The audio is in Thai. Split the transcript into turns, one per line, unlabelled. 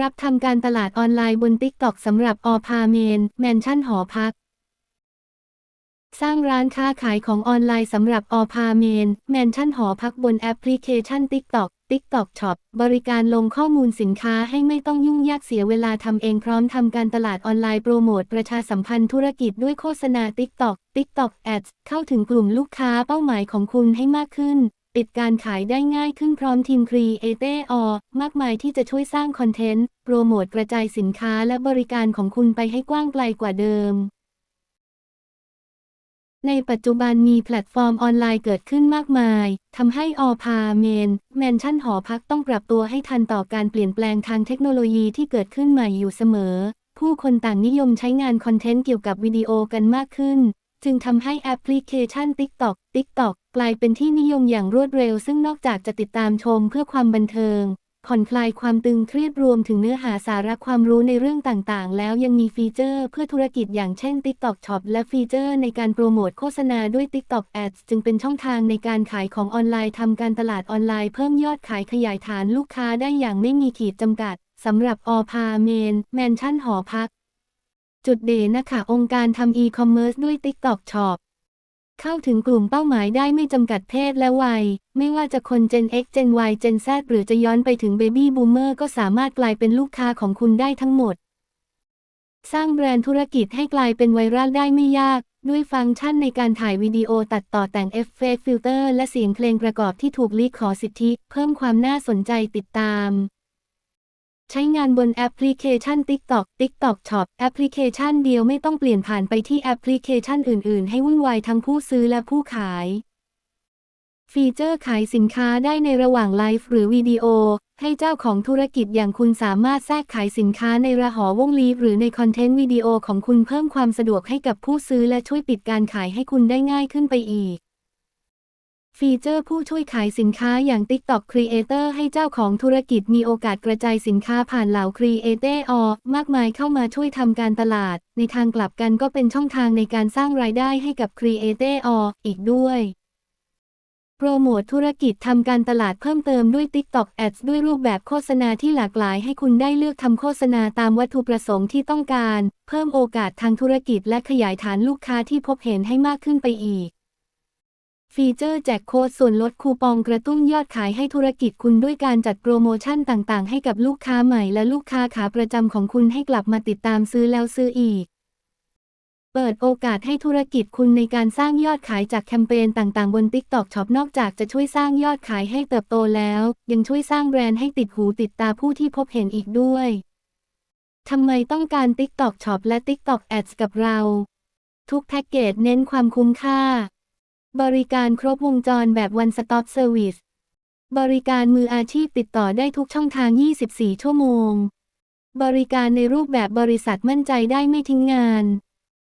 รับทำการตลาดออนไลน์บน TikTok สำหรับอพาเมน แมนชั่นหอพัก สร้างร้านค้าขายของออนไลน์สำหรับอพาเมน แมนชั่นหอพักบนแอปพลิเคชัน TikTok TikTok Shop บริการลงข้อมูลสินค้าให้ไม่ต้องยุ่งยากเสียเวลาทำเองพร้อมทำการตลาดออนไลน์โปรโมทประชาสัมพันธ์ธุรกิจด้วยโฆษณา TikTok TikTok Ads เข้าถึงกลุ่มลูกค้าเป้าหมายของคุณให้มากขึ้น ปิดการขายได้ง่ายขึ้นพร้อมทีมครีเอเตอร์มากมายที่จะช่วยสร้างคอนเทนต์ โปรโมทกระจายสินค้าและบริการของคุณไปให้กว้างไกลกว่าเดิมในปัจจุบันมีแพลตฟอร์มออนไลน์เกิดขึ้นมากมาย ทำให้ออพาเมน แมนชั่นหอพักต้องปรับตัวให้ทันต่อการเปลี่ยนแปลงทางเทคโนโลยีที่เกิดขึ้นใหม่อยู่เสมอ ผู้คนต่างนิยมใช้งานคอนเทนต์เกี่ยวกับวิดีโอกันมากขึ้น จึงทำให้แอปพลิเคชัน TikTok TikTok กลายเป็นที่นิยมอย่างรวดเร็ว ซึ่งนอกจากจะติดตามชมเพื่อความบันเทิง ผ่อนคลายความตึงเครียดรวมถึงเนื้อหาสาระความรู้ในเรื่องต่างๆ แล้วยังมีฟีเจอร์เพื่อธุรกิจอย่างเช่น TikTok Shop และฟีเจอร์ในการโปรโมทโฆษณาด้วย TikTok Ads จึงเป็นช่องทางในการขายของออนไลน์ทำการตลาดออนไลน์เพิ่มยอดขายขยายฐานลูกค้าได้อย่างไม่มีขีดจำกัดสำหรับอพาเมน แมนชั่นหอพัก จุดเด่นนะคะองค์การทำอีคอมเมิร์ซด้วย TikTok Shop เข้าถึงกลุ่มเป้าหมายได้ไม่จำกัดเพศและวัย ไม่ว่าจะคน Gen X Gen Y Gen Z หรือจะย้อนไปถึง Baby Boomer ก็สามารถกลายเป็นลูกค้าของคุณได้ทั้งหมด สร้างแบรนด์ธุรกิจให้กลายเป็นไวรัลได้ไม่ยาก ด้วยฟังก์ชันในการถ่ายวิดีโอตัดต่อแต่งเอฟเฟกต์ฟิลเตอร์และเสียงเพลงประกอบที่ถูกลีกขสิทธิ เพิ่มความน่าสนใจติดตาม ใช้งานบนแอปพลิเคชัน TikTok TikTok Shop แอปพลิเคชันเดียวไม่ต้องเปลี่ยนผ่านไปที่แอปพลิเคชันอื่น ๆ ให้วุ่นวายทั้งผู้ซื้อและผู้ขาย ฟีเจอร์ขายสินค้าได้ในระหว่างไลฟ์หรือวิดีโอ ให้เจ้าของธุรกิจอย่างคุณสามารถแทรกขายสินค้าในระหอวงลีฟหรือในคอนเทนต์วิดีโอของคุณเพิ่มความสะดวกให้กับผู้ซื้อและช่วยปิดการขายให้คุณได้ง่ายขึ้นไปอีก ฟีเจอร์ผู้ช่วยขายสินค้าอย่าง TikTok Creator ให้เจ้าของธุรกิจมีโอกาสกระจายสินค้าผ่านเหล่า Creator มากมายเข้ามาช่วยทำการตลาด ในทางกลับกันก็เป็นช่องทางในการสร้างรายได้ให้กับ Creator อีกด้วยโปรโมทธุรกิจทำการตลาดเพิ่มเติมด้วย TikTok Ads ด้วยรูปแบบโฆษณาที่หลากหลายให้คุณได้เลือกทำโฆษณาตามวัตถุประสงค์ที่ต้องการ เพิ่มโอกาสทางธุรกิจและขยายฐานลูกค้าที่พบเห็นให้มากขึ้นไปอีก ฟีเจอร์แจกโค้ดส่วนลดคูปองกระตุ้นยอดขายให้ธุรกิจคุณด้วยการจัดโปรโมชั่นต่างๆ ให้กับลูกค้าใหม่และลูกค้าขาประจำของคุณให้กลับมาติดตามซื้อแล้วซื้ออีก เปิดโอกาสให้ธุรกิจคุณในการสร้างยอดขายจากแคมเปญต่างๆ บน TikTok Shop นอกจากจะช่วยสร้างยอดขายให้เติบโตแล้ว ยังช่วยสร้างแบรนด์ให้ติดหูติดตาผู้ที่พบเห็นอีกด้วย ทำไมต้องการ TikTok Shop และ TikTok Ads กับเรา ทุกแพ็กเกจเน้นความคุ้มค่า บริการครบวงจรแบบ One Stop Service บริการมืออาชีพติดต่อได้ทุกช่องทาง 24 ชั่วโมง บริการในรูปแบบบริษัทมั่นใจได้ไม่ทิ้งงาน